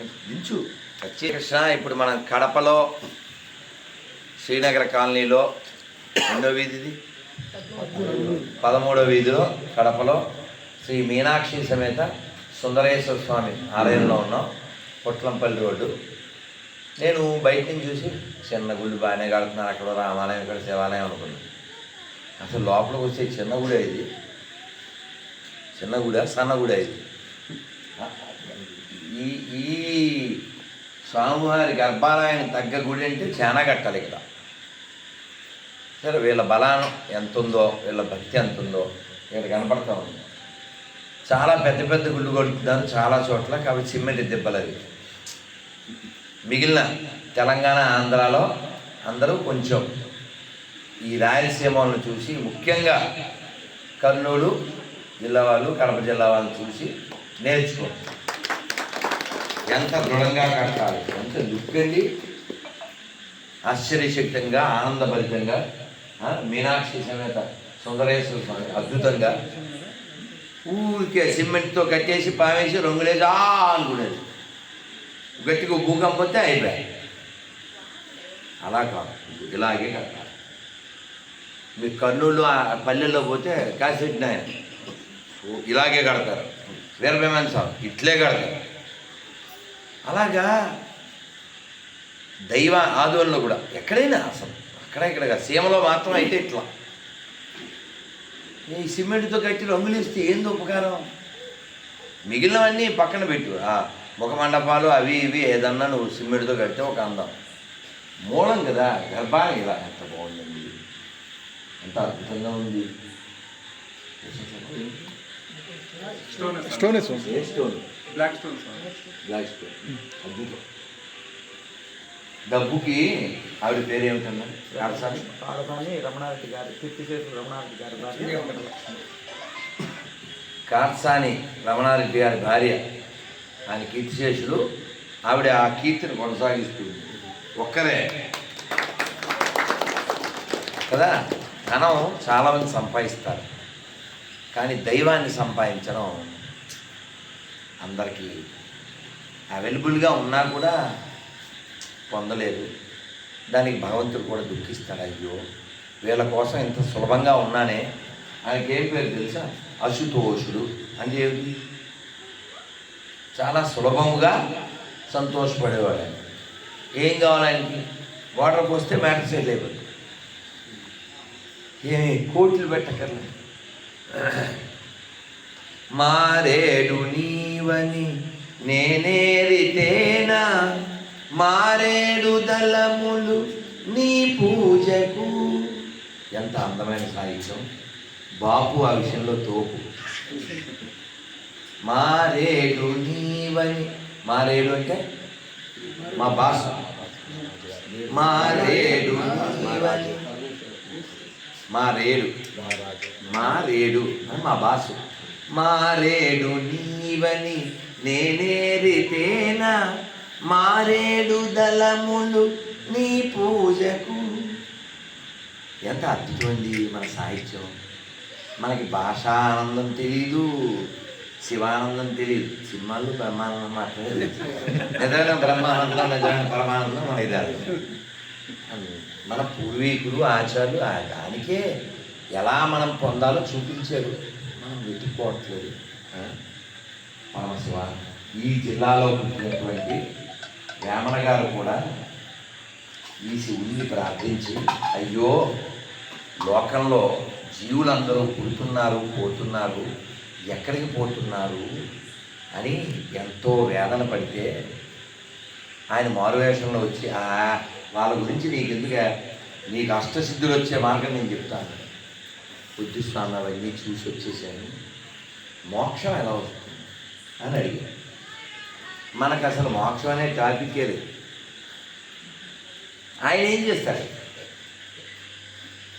దించు కృష్ణ ఇప్పుడు మనం కడపలో శ్రీనగర కాలనీలో ఎన్నో వీధిది? పదమూడవ వీధిలో కడపలో శ్రీ మీనాక్షి సమేత సుందరేశ్వర స్వామి ఆలయంలో ఉన్నాం పొట్లంపల్లి రోడ్డు. నేను బయట నుంచి చూసి చిన్న గుడి బాగానే కడుతున్నారు అక్కడ రామాలయం ఇక్కడ శివాలయం అనుకున్నాను. అసలు లోపలికి వచ్చే చిన్న గుడి ఇది. చిన్న గుడి సన్న గుడి ఇది. ఈ ఈ స్వామివారి గర్భాలయానికి తగ్గ గుడి అంటే చాలా కట్టాలి ఇక్కడ. సరే వీళ్ళ బలానం ఎంత ఉందో వీళ్ళ భక్తి ఎంత ఉందో ఇక్కడ కనపడతా ఉంది. చాలా పెద్ద పెద్ద గుళ్ళు కొడుతున్నారు చాలా చోట్ల కాబట్టి సిమెంట్ దెబ్బలు అవి. మిగిలిన తెలంగాణ ఆంధ్రాలో అందరూ కొంచెం ఈ రాయలసీమలను చూసి ముఖ్యంగా కర్నూలు జిల్లా వాళ్ళు కడప జిల్లా వాళ్ళని చూసి నేర్చుకో ఎంత దృఢంగా కట్టాలి? ఎంత దుక్కండి ఆశ్చర్యశక్తంగా ఆనందభరితంగా మీనాక్షి సమేత సుందరేశ్వర స్వామి అద్భుతంగా ఊరికే సిమెంట్తో కట్టేసి పామేసి రంగులేదా అనుకునేది గట్టిగా భూకంపం వస్తే అయిపోయాయి. అలా కాదు ఇలాగే కట్టాలి. మీ కర్నూలు పల్లెల్లో పోతే కాసెట్ నాయన ఇలాగే కడతారు. వీరభీమన్ సార్ ఇట్లే కడతారు. అలాగా? దైవ ఆందోళన కూడా. ఎక్కడైనా అసలు. అక్కడ ఇక్కడ సీమలో మాత్రం అయితే ఇట్లా. ఈ సిమెంట్తో కట్టి రంగులేస్తే ఏంది ఉపకారం? మిగిలినవన్నీ పక్కన పెట్టు. ముఖ మండపాలు అవి ఇవి ఏదన్నా నువ్వు సిమెంట్తో కడితే ఒక అందం. మూలం కదా. గర్భాన్ని ఇలా. ఎంత బాగుందండి. ఎంత అద్భుతంగా ఉంది. Stone స్టోనే black stone sir black stone అద్భుతం. డబ్బుకి ఆవిడ పేరు ఏమిటన్నా? పాడదాన్ని రమణారెడ్డి గారు కీర్తిశేషులు రమణారెడ్డి గారి భార్య. కార్సాని రమణారెడ్డి గారి భార్య. ఆయన కీర్తిశేషులు ఆవిడ ఆ కీర్తిని కొనసాగిస్తుంది ఒక్కరే. కదా? ధనం చాలామంది సంపాదిస్తారు. కానీ దైవాన్ని సంపాదించడం అందరికీ అవైలబుల్గా ఉన్నా కూడా పొందలేదు. దానికి భగవంతుడు కూడా దుఃఖిస్తాడు అయ్యో వీళ్ళ కోసం ఇంత సులభంగా ఉన్నానే? ఆయనకి ఏం పేరు తెలుసా? అశుతోషుడు. అంటే ఏమిటి చాలా సులభముగా సంతోషపడేవాడు ఆయన. ఏం కావాలి ఆయనకి? వాటర్ పోస్తే మ్యాటర్ సెటిల్ అయిపోతుంది ఏమి కోట్లు పెట్టకర్లేదు మారేడు నీవని నేనేరితేనా? మారేడు దళములు నీ పూజకు. ఎంత అందమైన సాహిత్యం బాపు ఆ విషయంలో తోపు. మారేడు నీవని మారేడు అంటే మా భాష మారేడు నీవని మారేడు. మారేడు అని మా భాష మారేడు నీవని నేనేరితేనా మారేడు దళములు నీ పూజకు. ఎంత అద్భుతమండి మన సాహిత్యం. మనకి భాషా ఆనందం తెలీదు శివానందం తెలియదు సినిమాలు బ్రహ్మానందం మాత్రమే తెలుసు నిజమైన బ్రహ్మానందం నిజమైన పరమానందం మన ఇదారు మన పూర్వీకులు ఆచార్యులు ఆ దానికే ఎలా మనం పొందాలో చూపించారు మనం వెతుక్కోవట్లేదు. మన పరమశివ ఈ జిల్లాలో పుట్టినటువంటి వేమన గారు కూడా ఈ శివుడిని ప్రార్థించి అయ్యో లోకంలో జీవులందరూ పుడుతున్నారు పోతున్నారు ఎక్కడికి పోతున్నారు అని ఎంతో వేదన పడితే ఆయన మారువేషంలో వచ్చి వాళ్ళ గురించి నీకు ఎందుకు నీకు అష్టసిద్ధులు వచ్చే మార్గం నేను చెప్తాను. బుద్ధి స్వామి అవన్నీ చూసి వచ్చేసాను. మోక్షం ఎలా వస్తుంది అని అడిగాను. మనకు అసలు మోక్షం అనే టాపికే లేదు. ఆయన ఏం చేస్తాడు?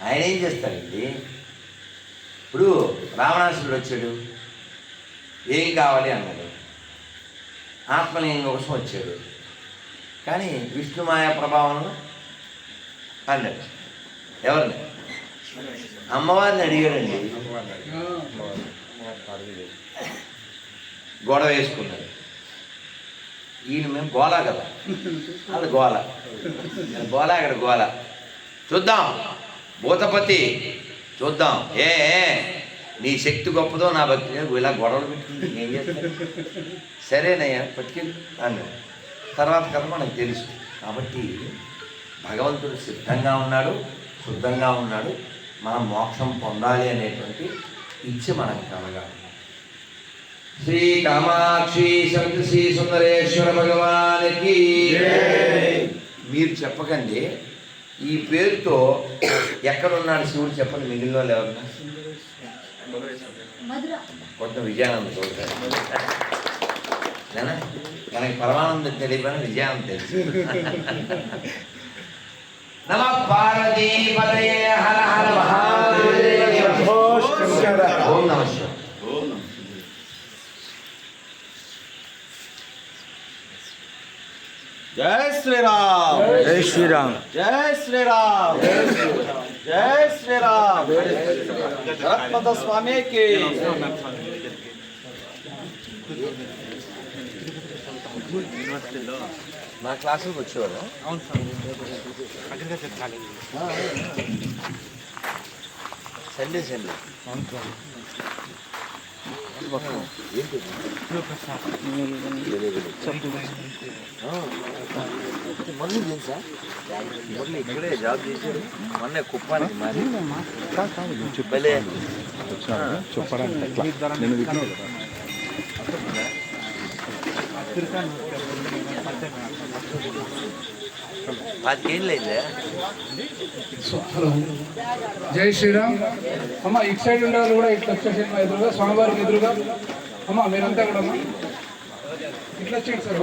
ఆయన ఏం చేస్తాడండి? ఇప్పుడు రావణాసురుడు వచ్చాడు. ఏం కావాలి అన్నాడు. ఆత్మలింగం కోసం వచ్చాడు. కానీ విష్ణుమాయ ప్రభావంలో అన్నాడు ఎవరిని? అమ్మవారిని అడిగాడండి. గొడవ వేసుకున్నాడు. ఈయన మేము గోల కదా. అది గోల. గోలా అక్కడ ఇక్కడ గోల. చూద్దాం. భూతపతి చూద్దాం. ఏ నీ శక్తి గొప్పదో నా భక్తి ఇలా గొడవలు పెట్టుకుంటే ఏం చేస్తాను సరేనయ్యా పట్టుకెళ్ళి అన్నాడు. తర్వాత కథ మనకు తెలుసు. కాబట్టి భగవంతుడు సిద్ధంగా ఉన్నాడు శుద్ధంగా ఉన్నాడు. మనం మోక్షం పొందాలి అనేటువంటి ఇచ్చ మనకు కలగాలి శ్రీ కామాక్షి సమితి శ్రీ సుందరేశ్వర భగవానికి మీరు చెప్పకండి ఈ పేరుతో ఎక్కడున్నాడు శివుడు చెప్పండి మిగిలిన వాళ్ళు ఎవరన్నా కొంచెం విజయానంద చూడతారు మనకి పరమానందం తెలియని విజయానంద తెలుసు. నమ పార్వతీ పదయే హర హర మహాదేవ. ఓం నమ జై శ్రీరామ్. జై శ్రీరామ్. జై శ్రీరామ్. జై శ్రీరామ్. జగత్పద స్వామికి. మా క్లాసులకు వచ్చేవాడు సండే సండే. ఏంటి మొదలు తెలుసా మొదలు ఇక్కడే జాబ్ చేశాడు. మొన్న కుప్పానికి మారి. పాతికేం లేదులే జై శ్రీరామ్. అమ్మ ఇటు సైడ్ ఉండే వాళ్ళు కూడా ఇట్లా వచ్చేసేయండి మా ఎదురుగా స్వామివారికి ఎదురుగా. అమ్మ మీరంతా కూడా అమ్మ. ఇట్లా వచ్చేయండి సార్.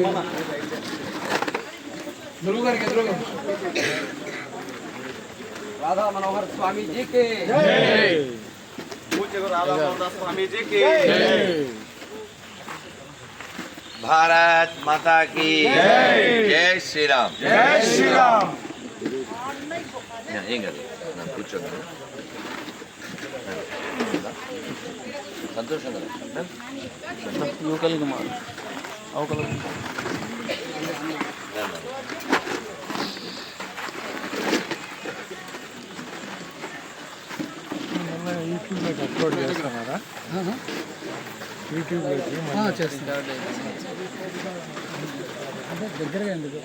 గురువు గారికి ఎదురుగా. రాధా మనోహర్ స్వామీజీకి. పూజ్య రాధా మనోహర్ స్వామీజీకి. భారత్ మాతా की। జై శ్రీరామ్ జై శ్రీరామ్ ఏం కాదు నాకు కూర్చోండి సంతోషం కదా లోకల్గా మారు అవకలం యూట్యూబ్లోకి అప్లోడ్ చేస్తున్నారా యూట్యూబ్లోకి చేస్తాను దగ్గరగా ఎందుకు?